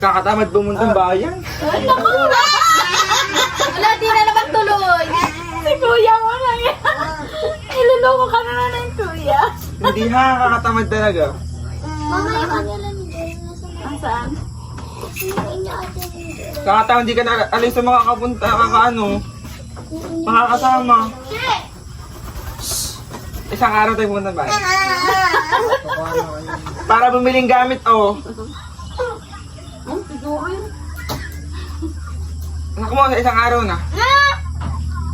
Kakatamad bumuntang bayan. Ay, naku! Wala, di na naman tuloy. Si kuya mo lang yan. Iluloko ka na na ng kuya. Hindi ha, kakatamad talaga. Mama, yung kanila hindi. Ang saan? Ate hindi. Kakatamad di ka na alis sa mga kapunta, kakaano. Makakasama. Isang araw tayo pumunta bayan. Para bumiling gamit, oh. Ang siguro yun. Anak mo, sa isang araw na.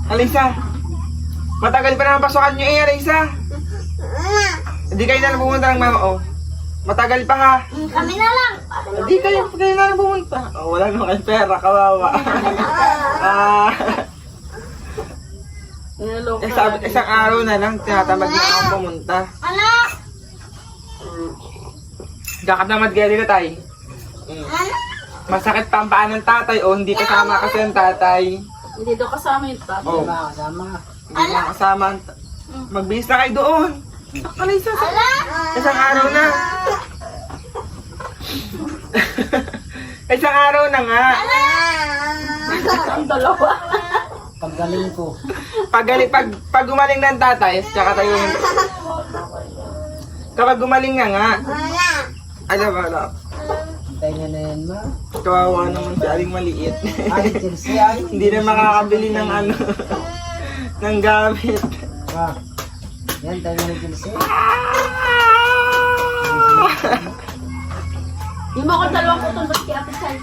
Alisa, matagal pa naman pasukan nyo eh, Alisa. Hindi kayo na lang pumunta ng mama, oh. Matagal pa ha. Kami na lang. Hindi kayo, kayo na lang pumunta. Oh, wala naman kayong pera, kawawa. Ah, Niluloko eh, ka sabi, na. isang araw na lang, tinatamad na ako pumunta. Ano? Kakatamad kaya dito tayo. Mm. Ano? Masakit pa ang paa ng tatay, oh. Hindi kasama kasi ang tatay. Hindi daw kasama yung tatay. Oh. Hindi na kasama ta- Magbihis na kayo doon. Alisa, sa Ala? Isang araw na. Isang araw na nga. Ang dalawa. Paggaling ko. Pag, gali- pag, pag gumaling ng tatay, tsaka tayo Kapag gumaling nga nga, Wala. alam ba, Hintay niya na yan, ma. Kawawa naman si Aling maliit. Ay, Chelsea, ay. Hindi na makakabili ng ano, ng gamit. Ma. Yan, tayo na ni Chelsea. Yung mga dalawang putol ba't kaya niya.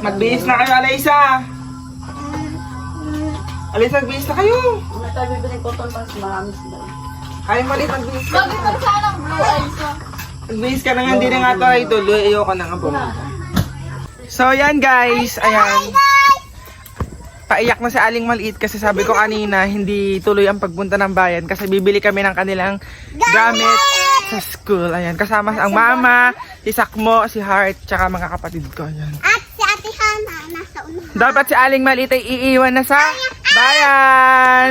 Magbihis na kayo, Alaysa. Alaysa, magbihis na kayo. Ano tayo bibiling putol mas marami sila. Ay, maliit, magbihis ka. Bakit pa sana blue eyes mo? Magbihis ka na nga, hindi na nga tayo tuloy. Ayoko na nga pumunta. So, yan guys. Ayan. Paiyak na si Aling Maliit kasi sabi ko kanina hindi tuloy ang pagpunta ng bayan kasi bibili kami ng kanilang gamit sa school. Ayan, kasama ang mama, si Sakmo, si Heart, tsaka mga kapatid ko. Ayan. At si Ate Hana, nasa unahan. Dapat si Aling Maliit ay iiwan na sa bayan.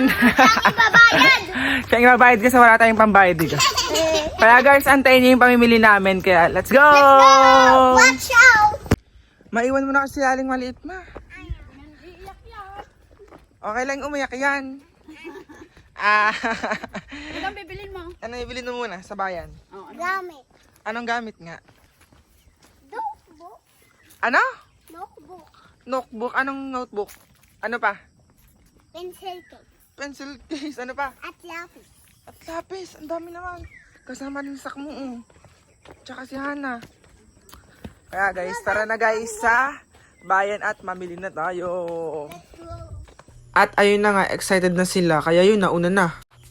Siya yung mabayad kasi wala tayong pambayad dito. Kaya guys, antayin niyo yung pamimili namin. Kaya let's go! Watch out! Maiwan mo na kasi si Aling Maliit, ma. Okay lang umiyak yan. Ah, Ilang bibilin mo? ano ibili mo muna sa bayan? Oh, ano? Gamit. Anong gamit nga? Notebook. Ano? Notebook. Notebook? Anong notebook? Ano pa? Pencil case. Pencil case? Ano pa? At lapis. At lapis. Ang dami naman. Kasama din sa mo. oh. Tsaka si Hana. Kaya guys, tara na guys sa bayan at mamili na tayo. At ayun na nga, excited na sila. Kaya yun, nauna na.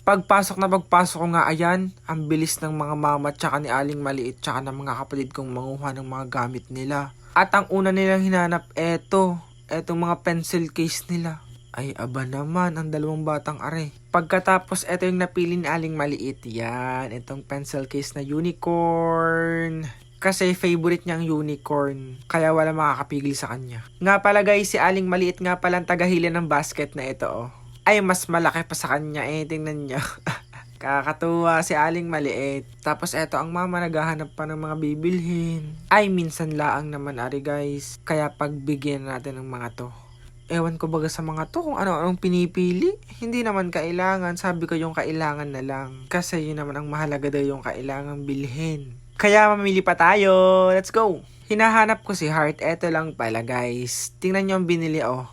Pagpasok na pagpasok ko nga, ayan, ang bilis ng mga mama tsaka ni Aling Maliit tsaka ng mga kapatid kong manguha ng mga gamit nila. At ang una nilang hinanap, eto, etong mga pencil case nila. Ay, aba naman, ang dalawang batang are. Pagkatapos, eto yung napili ni Aling Maliit. Yan, itong pencil case na unicorn. Kasi favorite niya ang unicorn. Kaya wala makakapigil sa kanya. Nga pala guys, si Aling Maliit nga pala ang tagahili ng basket na ito oh. Ay, mas malaki pa sa kanya eh. Tingnan niyo. Kakatuwa si Aling Maliit. Tapos eto ang mama naghahanap pa ng mga bibilhin. Ay, minsan laang naman ari guys. Kaya pagbigyan natin ng mga to. Ewan ko baga sa mga to kung ano-anong pinipili. Hindi naman kailangan. Sabi ko yung kailangan na lang. Kasi yun naman ang mahalaga daw yung kailangan bilhin. Kaya mamili pa tayo. Let's go! Hinahanap ko si Heart. Eto lang pala guys. Tingnan nyo ang binili oh.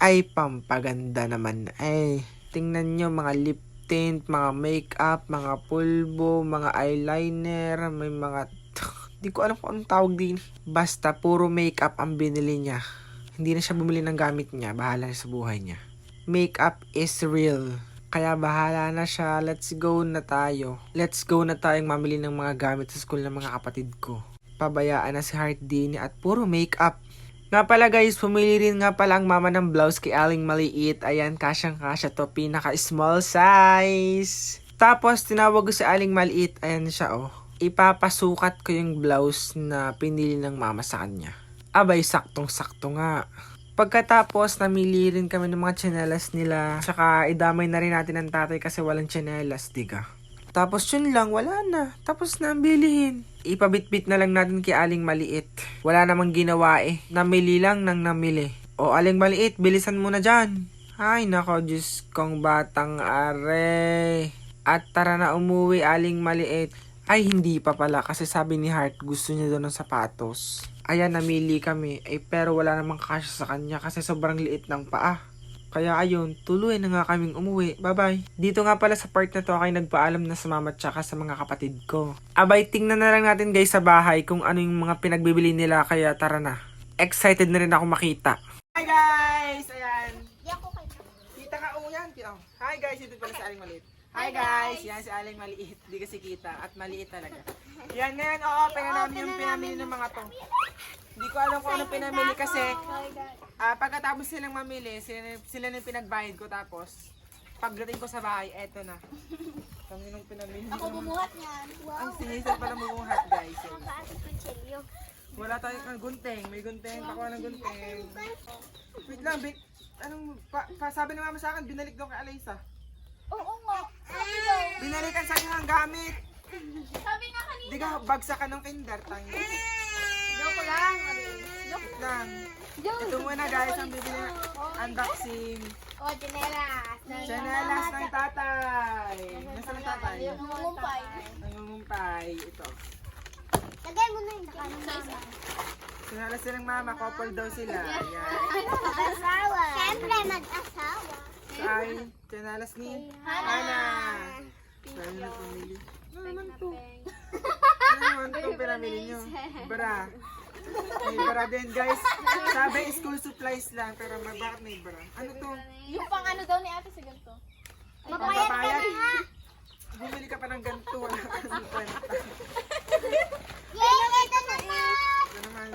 Ay, pampaganda naman. Ay, tingnan nyo mga lip tint, mga makeup, mga pulbo, mga eyeliner, may mga... Hindi ko alam kung anong tawag din. Basta, puro makeup ang binili niya. Hindi na siya bumili ng gamit niya. Bahala na sa buhay niya. Makeup is real. Kaya bahala na siya. Let's go na tayo. Let's go na tayong mamili ng mga gamit sa school ng mga kapatid ko. Pabayaan na si Heart Dini at puro makeup. Nga pala guys, pumili rin nga pala ang mama ng blouse kay Aling Maliit. Ayan, kasyang kasya to. Pinaka small size. Tapos, tinawag ko si Aling Maliit. Ayan siya oh. Ipapasukat ko yung blouse na pinili ng mama sa kanya. Abay, saktong-sakto nga. Pagkatapos, namili rin kami ng mga tsinelas nila. Tsaka, idamay na rin natin ang tatay kasi walang tsinelas, diga. Tapos yun lang, wala na. Tapos na ang bilihin. Ipabitbit na lang natin kay Aling Maliit. Wala namang ginawa eh. Namili lang nang namili. O Aling Maliit, bilisan mo na dyan. Ay nako, Diyos kong batang are. At tara na umuwi, Aling Maliit. Ay, hindi pa pala kasi sabi ni Heart gusto niya doon ng sapatos. Ayan, namili kami. Ay, pero wala namang cash sa kanya kasi sobrang liit ng paa. Kaya ayun, tuloy na nga kaming umuwi. Bye-bye. Dito nga pala sa part na to ay nagpaalam na sa mama at saka sa mga kapatid ko. Abay, tingnan na lang natin guys sa bahay kung ano yung mga pinagbibili nila kaya tara na. Excited na rin ako makita. Hi guys! Ayan. Di ako kayo. Kita ka oh yan. Oh. Hi guys, ito pala si Aling Maliit. Hi guys, yan si Aling Maliit. Di kasi kita at maliit talaga. Yan ngayon, oo, pera namin yung pinamili ng mga to. Hindi ko alam kung anong pinamili kasi ah pagkatapos silang mamili, sila, sila na yung pinagbayad ko tapos pagdating ko sa bahay, eto na. Kami nung pinamili. Ako bumuhat niyan. Ang sinisip pala bumuhat guys. Paano kutsilyo? Wala tayong ah, gunting. May gunting. Pakuha ng gunting. Wait lang, Vic. Anong, pa, pa, sabi ng mama sa akin, binalik daw kay Alaysa. Oo nga. Binalikan sa kanya ng gamit. Sabi nga kanina. Di ka bagsak ka ng kinder, tangi. Joke lang. Wait lang. Ito muna guys, ang bibili unboxing. O, Janelas. Chanelas ng tatay. Nasaan ang tatay? Nangungumpay. Nangungumpay. Ito. Lagay mo na yung nakalama. Chanelas silang mama, couple daw sila. Yan. Mag-asawa. Siyempre, mag-asawa. Ay, chanelas ni Hana. Dahil na pumili. Ano naman to? Ano naman itong pinamili nyo? Bra. May bra din guys. Sabi school supplies lang, pero may bakit may bra? Ano to? Yung pang ano daw ni ate sa ganito. Mapayat ka na. Bumili ka pa ng ganito. Wala ka ng kwenta. Yay! Ito naman! Lang.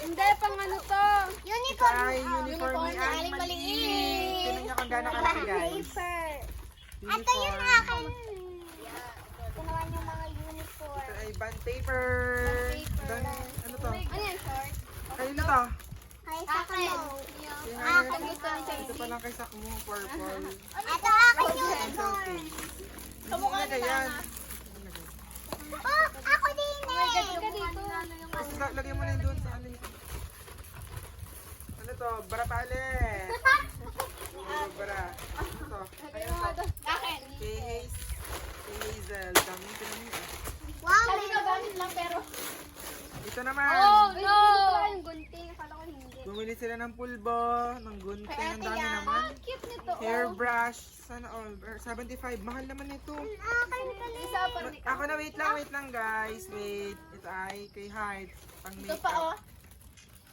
Hindi, pang ano to. Uniform. Ay, uniform ni Uniform ni Aling Maliit. Tingnan niyo kung gaano kalaki guys. Paper. Ito yung Uniform. akin. Ito naman yung Ito ay band paper. Dami, ano to? Ano yan, short? Kanino to? Kaya sa kamo. Si Akin ito. Ito pa lang kay Sakmo, purple. Ito akin case. Kamukha na yan. Oh, ako din eh. Ka dito. Tapos la- lagyan mo na yun doon sa ano yun. Ano to? Bara pale. Ano bara? Ano to? Ayun to. Akin. Kay Haze. Kay Hazel. Dami pinamili. Wow. Kanina gamit lang pero. Ito naman. Oh, no! Yung gunting. Akala ko hindi. Bumili sila ng pulbo, ng gunting, ang dami naman. Ang cute nito. oh. Hairbrush, sana all. Er, 75, mahal naman ito. Akin pala. Isa pa rin. Ako na, wait lang, wait lang guys. Wait, ito ay kay Heart. Pang Ito pa oh.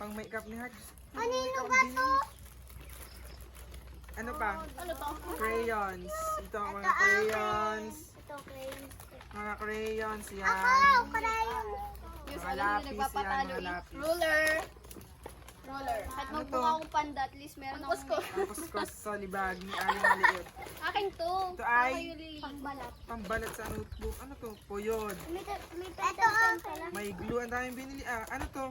Pang makeup ni Heart. Kanino ba to? Ano pa? Ano to? Crayons. Ito ang mga crayons. Ito, crayon. Mga crayons, Ako, yan. crayon. Yung Mga alam mo lapis nagpapatalo. yan, mga eh. lapis. Ruler. Ruler. Kahit Ano magbuka to? akong panda, at least meron akong... Kusko. Ang kuskus sa libag ni Aling Maliit. Akin to. Ito ay Pangbalat. pambalat sa notebook. Ano to? Puyod. May, may Ito, akin. May glue. Ang daming binili. Ah, ano to?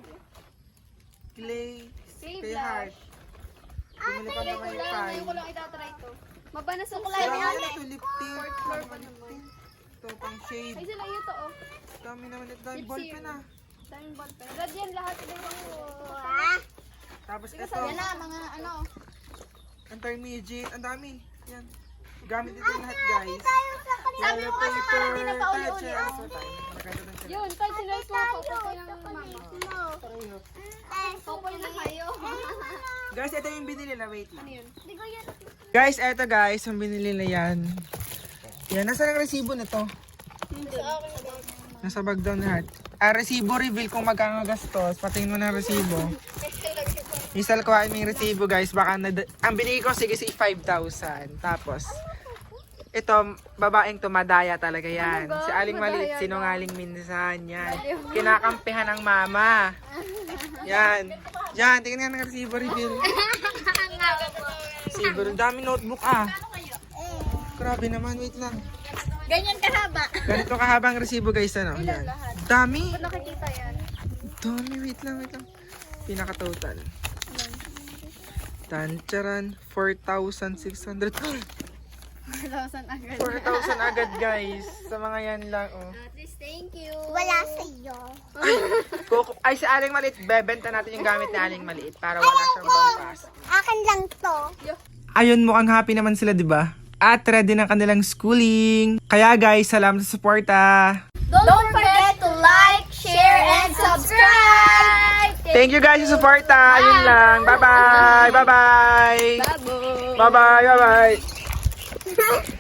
Clay. Clay blush. Heart. Bumili pa ko yung lang. pie. Ngayon ko lang itatry to. Mabanas ang kulay ni ano ate. to? Lip tint. Pang lip tint. Ito, pang Ay, shade. sila yun to oh. Dami naman ito. Dami Lip ball serum. pen ah. Daming ball pen. Red yan lahat. Ibang Ah, Tapos ito. Yan na, mga ano. Intermediate. Ang dami. Yan. Gamit ito lahat guys. Sabi ko kasi parang di na pauli-uli. touch, yan. So, tayo. Maganda din sila. Yun, kahit sila ito. Papoy ng mama. Mo. Pareho. Papoy na kayo. Guys, ito yung binili na. Wait lang. Ano? Hindi. Guys, eto guys, ang binili na yan. Yan, nasa ang resibo nito? Nasa bag daw ni Heart. Ah, resibo reveal kung magkano gastos. Patingin mo ng resibo. Isal ko ay may resibo guys. Baka na, ang binili ko sige si 5,000. Tapos, ito, babaeng tumadaya talaga yan. Ano ba? Si Aling Maliit, Madaya sinungaling minsan. Yan. Kinakampihan ng mama. Yan. Yan, tingnan nga ng resibo reveal. Resibo, ang dami notebook ah. Grabe naman, wait lang. Ganyan kahaba. Ganito kahabang resibo guys, ano? Yan. Dami. Nakikita yan. Dami, wait lang, wait lang. 4,000 agad. 4,000 agad guys. Sa mga yan lang oh. At least thank you. Wala sa'yo. Kuku- Ay, si Aling Maliit, bebenta natin yung gamit ni Aling Maliit para wala siyang pangpas. Akin lang to. Ayun, mukhang happy naman sila, di ba? At ready ng kanilang schooling. Kaya guys, salamat sa suporta. Don't forget to like, share, and subscribe! Thank you guys sa suporta. Yun lang. Bye-bye. Bye-bye! Bye-bye. Bye-bye.